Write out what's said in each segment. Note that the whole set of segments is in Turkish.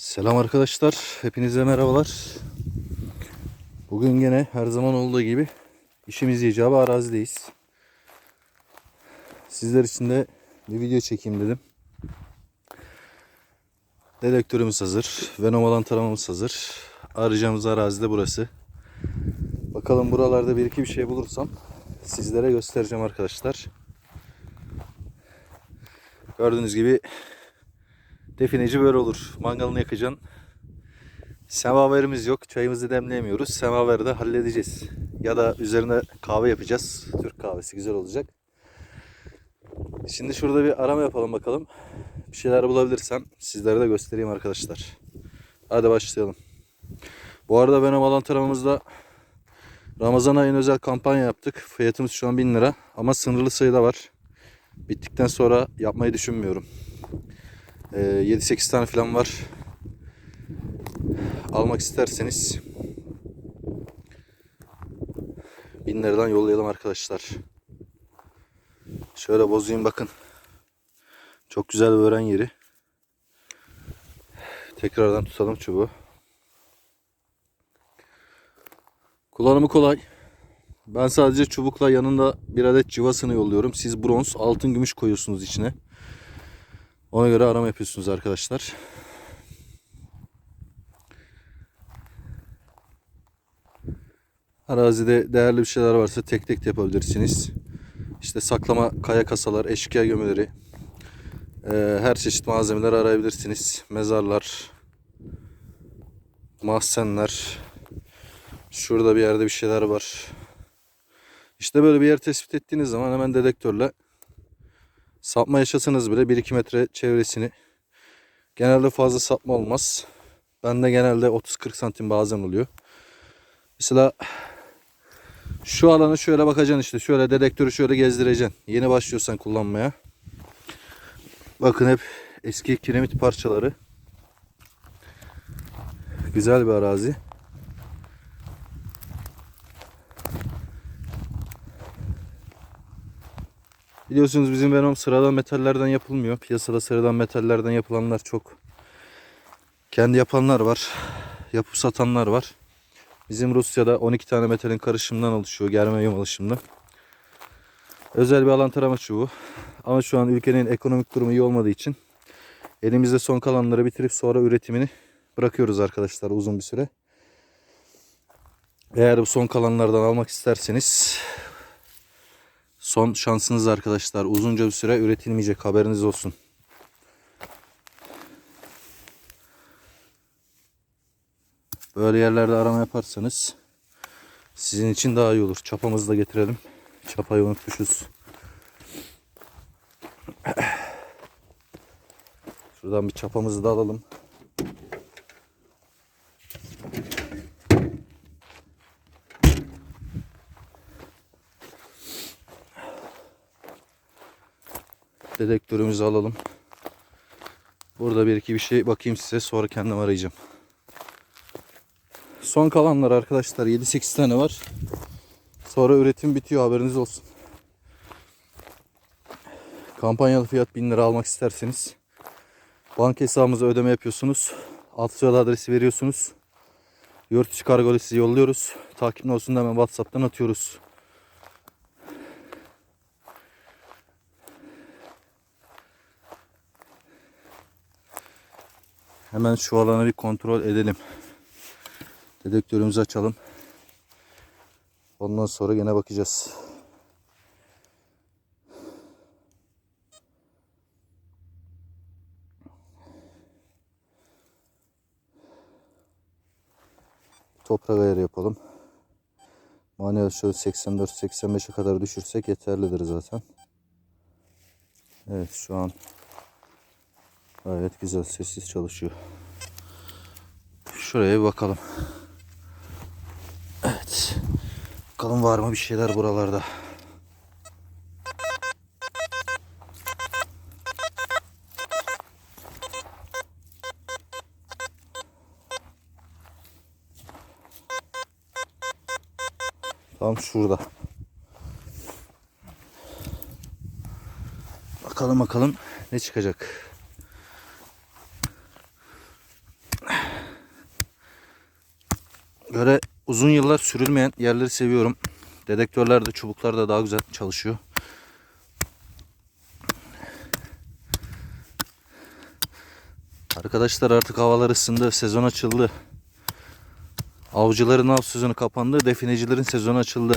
Selam arkadaşlar. Hepinize merhabalar. Bugün gene her zaman olduğu gibi işimiz icabı arazideyiz. Sizler için de bir video çekeyim dedim. Dedektörümüz hazır. Venom alan taramamız hazır. Arayacağımız arazi de burası. Bakalım buralarda bir iki bir şey bulursam sizlere göstereceğim arkadaşlar. Gördüğünüz gibi Defineci böyle olur. Mangalını yakacaksın. Semaverimiz yok. Çayımızı demleyemiyoruz. Semaveri de halledeceğiz. Ya da üzerine kahve yapacağız. Türk kahvesi güzel olacak. Şimdi şurada bir arama yapalım bakalım. Bir şeyler bulabilirsem sizlere de göstereyim arkadaşlar. Hadi başlayalım. Bu arada benim alan taramamızda Ramazan ayın özel kampanya yaptık. Fiyatımız şu an 1000 lira ama sınırlı sayıda var. Bittikten sonra yapmayı düşünmüyorum. Ee, 7-8 tane falan var. Almak isterseniz 1000 liradan yollayalım arkadaşlar. Şöyle bozayım bakın. Çok güzel bir öğren yeri. Tekrardan tutalım çubuğu. Kullanımı kolay. Ben sadece çubukla yanında bir adet cıvasını yolluyorum. Siz bronz, altın, gümüş koyuyorsunuz içine. Ona göre arama yapıyorsunuz arkadaşlar. Arazide değerli bir şeyler varsa tek tek yapabilirsiniz. İşte saklama kaya kasalar, eşkıya gömeleri, e, her çeşit malzemeler arayabilirsiniz. Mezarlar, mahzenler. Şurada bir yerde bir şeyler var. İşte böyle bir yer tespit ettiğiniz zaman hemen dedektörle Sapma yaşasanız bile 1-2 metre çevresini genelde fazla sapma olmaz. Bende genelde 30-40 santim bazen oluyor. Mesela şu alanı şöyle bakacaksın işte. Şöyle dedektörü şöyle gezdireceksin. Yeni başlıyorsan kullanmaya. Bakın hep eski kiremit parçaları. Güzel bir arazi. Biliyorsunuz bizim Venom sıradan metallerden yapılmıyor. Piyasada sıradan metallerden yapılanlar çok. Kendi yapanlar var. Yapıp satanlar var. Bizim Rusya'da 12 tane metalin karışımından oluşuyor. Germanyum alışımlı. Özel bir alan tarama çubuğu. Ama şu an ülkenin ekonomik durumu iyi olmadığı için elimizde son kalanları bitirip sonra üretimini bırakıyoruz arkadaşlar uzun bir süre. Eğer bu son kalanlardan almak isterseniz Son şansınız arkadaşlar. Uzunca bir süre üretilmeyecek haberiniz olsun. Böyle yerlerde arama yaparsanız sizin için daha iyi olur. Çapamızı da getirelim. Çapayı unutmuşuz. Şuradan bir çapamızı da alalım. Dedektörümüzü alalım. Burada bir iki bir şey bakayım size sonra kendim arayacağım. Son kalanlar arkadaşlar 7-8 tane var. Sonra üretim bitiyor haberiniz olsun. Kampanyalı fiyat 1000 lira almak isterseniz banka hesabımıza ödeme yapıyorsunuz. Alt sıralı adresi veriyorsunuz. Yurt içi kargo sizi yolluyoruz. Takipli olsun hemen WhatsApp'tan atıyoruz. Hemen şu alanı bir kontrol edelim. Dedektörümüzü açalım. Ondan sonra gene bakacağız. Toprak ayarı yapalım. Manuel şöyle 84-85'e kadar düşürsek yeterlidir zaten. Evet şu an Gayet güzel sessiz çalışıyor. Şuraya bir bakalım. Evet. Bakalım var mı bir şeyler buralarda. Tam şurada. Bakalım bakalım ne çıkacak. Böyle uzun yıllar sürülmeyen yerleri seviyorum. Dedektörler de çubuklar da daha güzel çalışıyor. Arkadaşlar artık havalar ısındı. Sezon açıldı. Avcıların av sezonu kapandı. Definecilerin sezonu açıldı.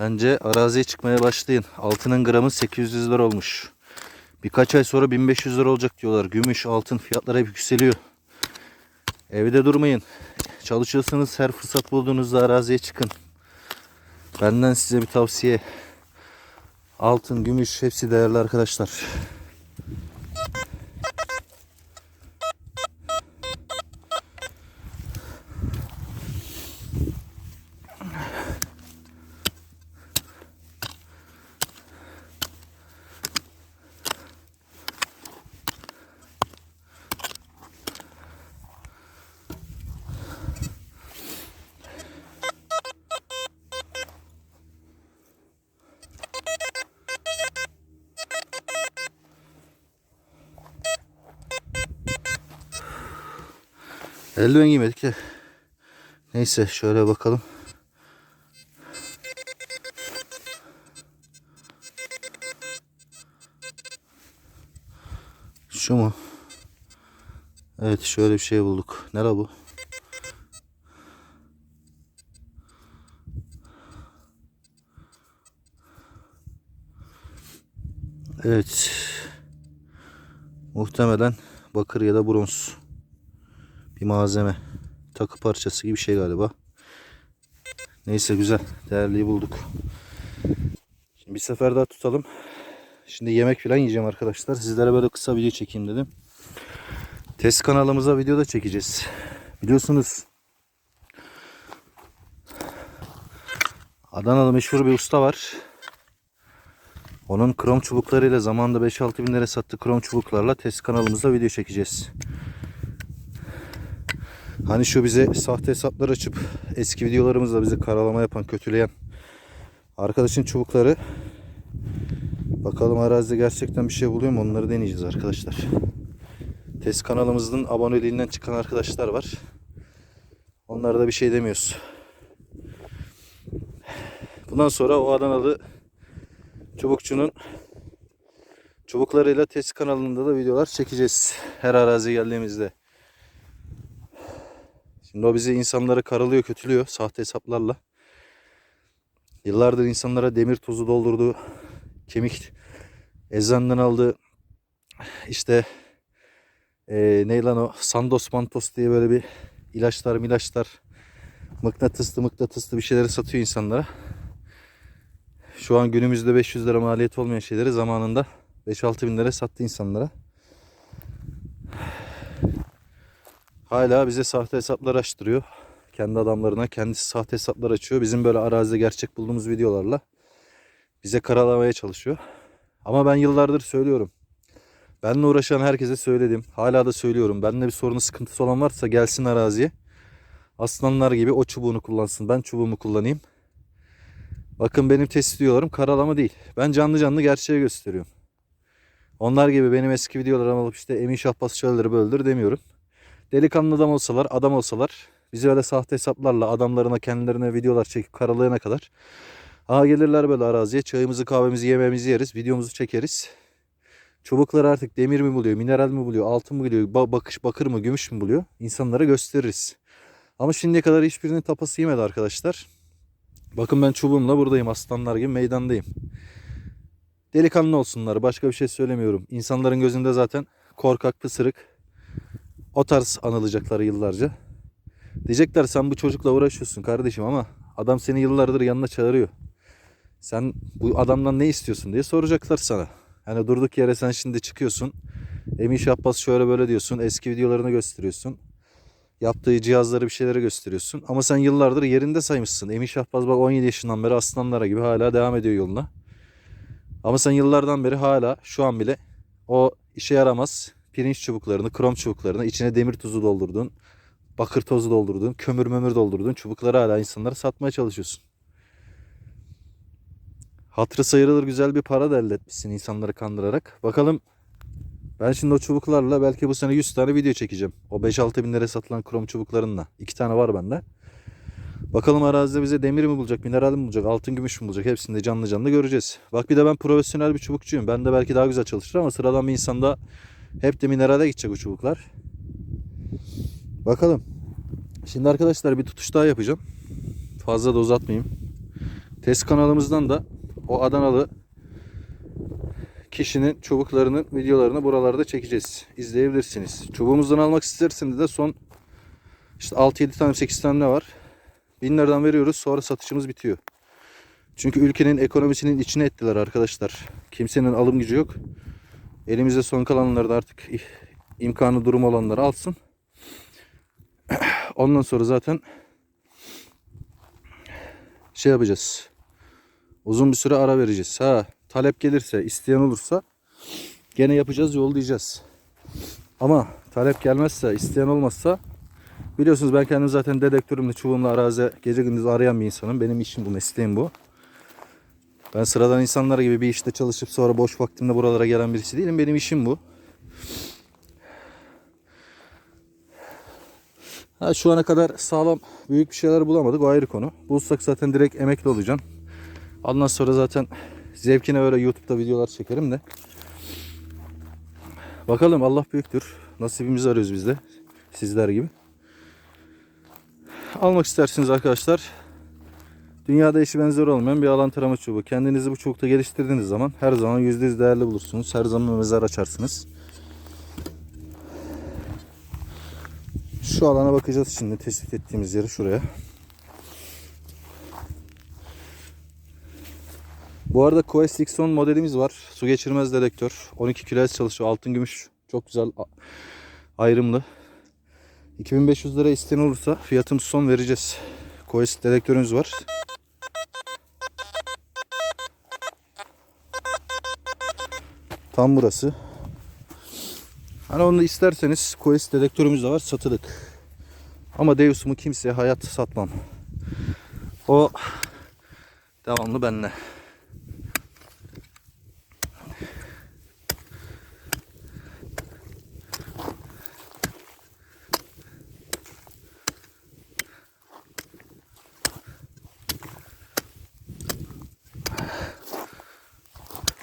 Bence araziye çıkmaya başlayın. Altının gramı 800 lira olmuş. Birkaç ay sonra 1500 lira olacak diyorlar. Gümüş, altın fiyatları hep yükseliyor. Evde durmayın. Çalışıyorsanız her fırsat bulduğunuzda araziye çıkın. Benden size bir tavsiye. Altın, gümüş hepsi değerli arkadaşlar. Eldiven giymedik de. Neyse şöyle bakalım. Şu mu? Evet şöyle bir şey bulduk. Nere bu? Evet. Muhtemelen bakır ya da bronz bir malzeme. Takı parçası gibi bir şey galiba. Neyse güzel. Değerliyi bulduk. Şimdi bir sefer daha tutalım. Şimdi yemek falan yiyeceğim arkadaşlar. Sizlere böyle kısa video çekeyim dedim. Test kanalımıza video da çekeceğiz. Biliyorsunuz Adana'da meşhur bir usta var. Onun krom çubuklarıyla zamanında 5-6 bin lira sattığı krom çubuklarla test kanalımızda video çekeceğiz. Hani şu bize sahte hesaplar açıp eski videolarımızda bize karalama yapan, kötüleyen arkadaşın çubukları bakalım arazide gerçekten bir şey buluyor mu onları deneyeceğiz arkadaşlar. Test kanalımızın aboneliğinden çıkan arkadaşlar var. Onlara da bir şey demiyoruz. Bundan sonra o Adanalı çubukçunun çubuklarıyla test kanalında da videolar çekeceğiz. Her arazi geldiğimizde. Şimdi o bizi insanları karalıyor, kötülüyor sahte hesaplarla. Yıllardır insanlara demir tozu doldurdu. Kemik eczaneden aldı. İşte ee, ne lan o Sandos Mantos diye böyle bir ilaçlar milaçlar mıknatıslı mıknatıslı bir şeyleri satıyor insanlara. Şu an günümüzde 500 lira maliyet olmayan şeyleri zamanında 5-6 bin lira sattı insanlara. Hala bize sahte hesaplar açtırıyor. Kendi adamlarına kendisi sahte hesaplar açıyor. Bizim böyle arazide gerçek bulduğumuz videolarla bize karalamaya çalışıyor. Ama ben yıllardır söylüyorum. Benimle uğraşan herkese söyledim. Hala da söylüyorum. Benimle bir sorunu sıkıntısı olan varsa gelsin araziye. Aslanlar gibi o çubuğunu kullansın. Ben çubuğumu kullanayım. Bakın benim test videolarım karalama değil. Ben canlı canlı gerçeği gösteriyorum. Onlar gibi benim eski videolarımı alıp işte Emin Şahbaz şöyledir böyledir demiyorum. Delikanlı adam olsalar, adam olsalar bizi öyle sahte hesaplarla adamlarına kendilerine videolar çekip karalayana kadar Aha gelirler böyle araziye çayımızı kahvemizi yemeğimizi yeriz videomuzu çekeriz. Çubuklar artık demir mi buluyor, mineral mi buluyor, altın mı buluyor, ba- bakış bakır mı, gümüş mü buluyor? İnsanlara gösteririz. Ama şimdiye kadar hiçbirinin tapası yemedi arkadaşlar. Bakın ben çubuğumla buradayım aslanlar gibi meydandayım. Delikanlı olsunlar başka bir şey söylemiyorum. İnsanların gözünde zaten korkak pısırık o tarz anılacaklar yıllarca. Diyecekler sen bu çocukla uğraşıyorsun kardeşim ama adam seni yıllardır yanına çağırıyor. Sen bu adamdan ne istiyorsun diye soracaklar sana. Yani durduk yere sen şimdi çıkıyorsun. Emin Şahbaz şöyle böyle diyorsun. Eski videolarını gösteriyorsun. Yaptığı cihazları bir şeylere gösteriyorsun. Ama sen yıllardır yerinde saymışsın. Emin Şahbaz bak 17 yaşından beri aslanlara gibi hala devam ediyor yoluna. Ama sen yıllardan beri hala şu an bile o işe yaramaz pirinç çubuklarını, krom çubuklarını içine demir tuzu doldurduğun, bakır tozu doldurduğun, kömür mömür doldurduğun çubukları hala insanlara satmaya çalışıyorsun. Hatırı sayılır güzel bir para da elde etmişsin insanları kandırarak. Bakalım Ben şimdi o çubuklarla belki bu sene 100 tane video çekeceğim. O 5-6 bin liraya satılan krom çubuklarınla. 2 tane var bende. Bakalım arazide bize demir mi bulacak, mineral mi bulacak, altın gümüş mü bulacak hepsini de canlı canlı göreceğiz. Bak bir de ben profesyonel bir çubukçuyum. Ben de belki daha güzel çalışır ama sıradan bir insanda hep de minerale gidecek o çubuklar. Bakalım. Şimdi arkadaşlar bir tutuş daha yapacağım. Fazla da uzatmayayım. Test kanalımızdan da o Adanalı kişinin çubuklarının videolarını buralarda çekeceğiz. İzleyebilirsiniz. Çubuğumuzdan almak isterseniz de son işte 6-7 tane 8 tane ne var. Binlerden veriyoruz sonra satışımız bitiyor. Çünkü ülkenin ekonomisinin içine ettiler arkadaşlar. Kimsenin alım gücü yok. Elimizde son kalanları da artık imkanı durum olanlar alsın. Ondan sonra zaten şey yapacağız. Uzun bir süre ara vereceğiz. Ha talep gelirse, isteyen olursa gene yapacağız, yollayacağız. Ama talep gelmezse, isteyen olmazsa biliyorsunuz ben kendim zaten dedektörümle, çubuğumla arazi gece gündüz arayan bir insanım. Benim işim bu, mesleğim bu. Ben sıradan insanlar gibi bir işte çalışıp sonra boş vaktimde buralara gelen birisi değilim. Benim işim bu. Ha, şu ana kadar sağlam büyük bir şeyler bulamadık. O ayrı konu. Bulsak zaten direkt emekli olacağım. Ondan sonra zaten zevkine öyle YouTube'da videolar çekerim de. Bakalım Allah büyüktür. Nasibimizi arıyoruz biz de. Sizler gibi. Almak istersiniz arkadaşlar. Dünyada eşi benzer olmayan bir alan tarama çubuğu. Kendinizi bu çubukta geliştirdiğiniz zaman her zaman %100 değerli bulursunuz. Her zaman mezar açarsınız. Şu alana bakacağız şimdi tespit ettiğimiz yeri şuraya. Bu arada Quest X10 modelimiz var. Su geçirmez dedektör. 12 kHz çalışıyor. Altın gümüş. Çok güzel ayrımlı. 2500 lira isteyen olursa fiyatımız son vereceğiz. Quest dedektörümüz var. Tam burası. Hani onu isterseniz Quest dedektörümüz de var satılık. Ama Deus'umu kimseye hayat satmam. O devamlı benimle.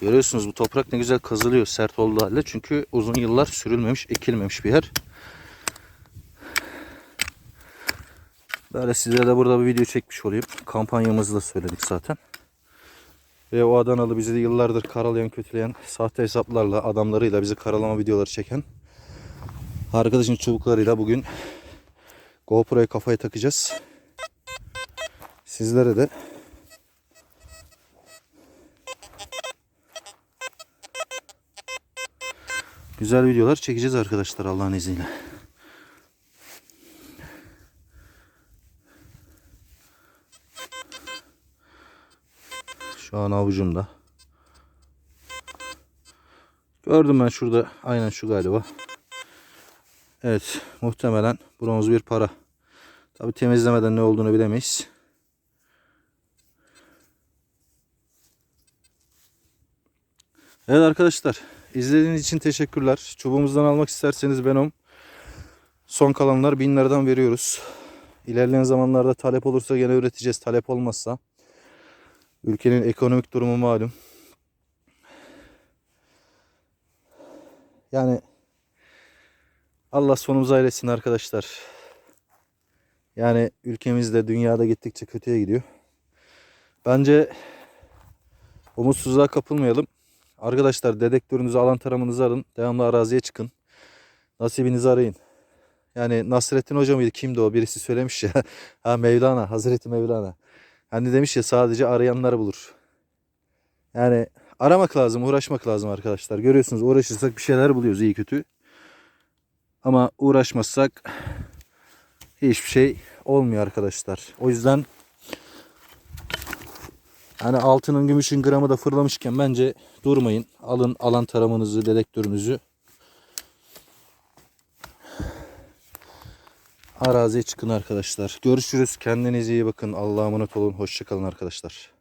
Görüyorsunuz bu toprak ne güzel kazılıyor sert olduğu halde. Çünkü uzun yıllar sürülmemiş, ekilmemiş bir yer. Böyle sizlere de burada bir video çekmiş olayım. Kampanyamızı da söyledik zaten. Ve o Adanalı bizi de yıllardır karalayan, kötüleyen, sahte hesaplarla, adamlarıyla bizi karalama videoları çeken arkadaşın çubuklarıyla bugün GoPro'ya kafaya takacağız. Sizlere de güzel videolar çekeceğiz arkadaşlar Allah'ın izniyle. Şu an avucumda. Gördüm ben şurada. Aynen şu galiba. Evet. Muhtemelen bronz bir para. Tabi temizlemeden ne olduğunu bilemeyiz. Evet arkadaşlar. İzlediğiniz için teşekkürler. Çubuğumuzdan almak isterseniz Venom. Son kalanlar bin liradan veriyoruz. İlerleyen zamanlarda talep olursa gene üreteceğiz. Talep olmazsa Ülkenin ekonomik durumu malum. Yani Allah sonumuzu ayretsin arkadaşlar. Yani ülkemizde dünyada gittikçe kötüye gidiyor. Bence umutsuzluğa kapılmayalım. Arkadaşlar dedektörünüzü alan taramanızı alın. Devamlı araziye çıkın. Nasibinizi arayın. Yani Nasrettin Hoca mıydı? Kimdi o? Birisi söylemiş ya. ha Mevlana. Hazreti Mevlana. Hani demiş ya sadece arayanlar bulur. Yani aramak lazım, uğraşmak lazım arkadaşlar. Görüyorsunuz uğraşırsak bir şeyler buluyoruz iyi kötü. Ama uğraşmazsak hiçbir şey olmuyor arkadaşlar. O yüzden hani altının gümüşün gramı da fırlamışken bence durmayın. Alın alan taramanızı, dedektörünüzü. Araziye çıkın arkadaşlar. Görüşürüz. Kendinize iyi bakın. Allah'a emanet olun. Hoşçakalın arkadaşlar.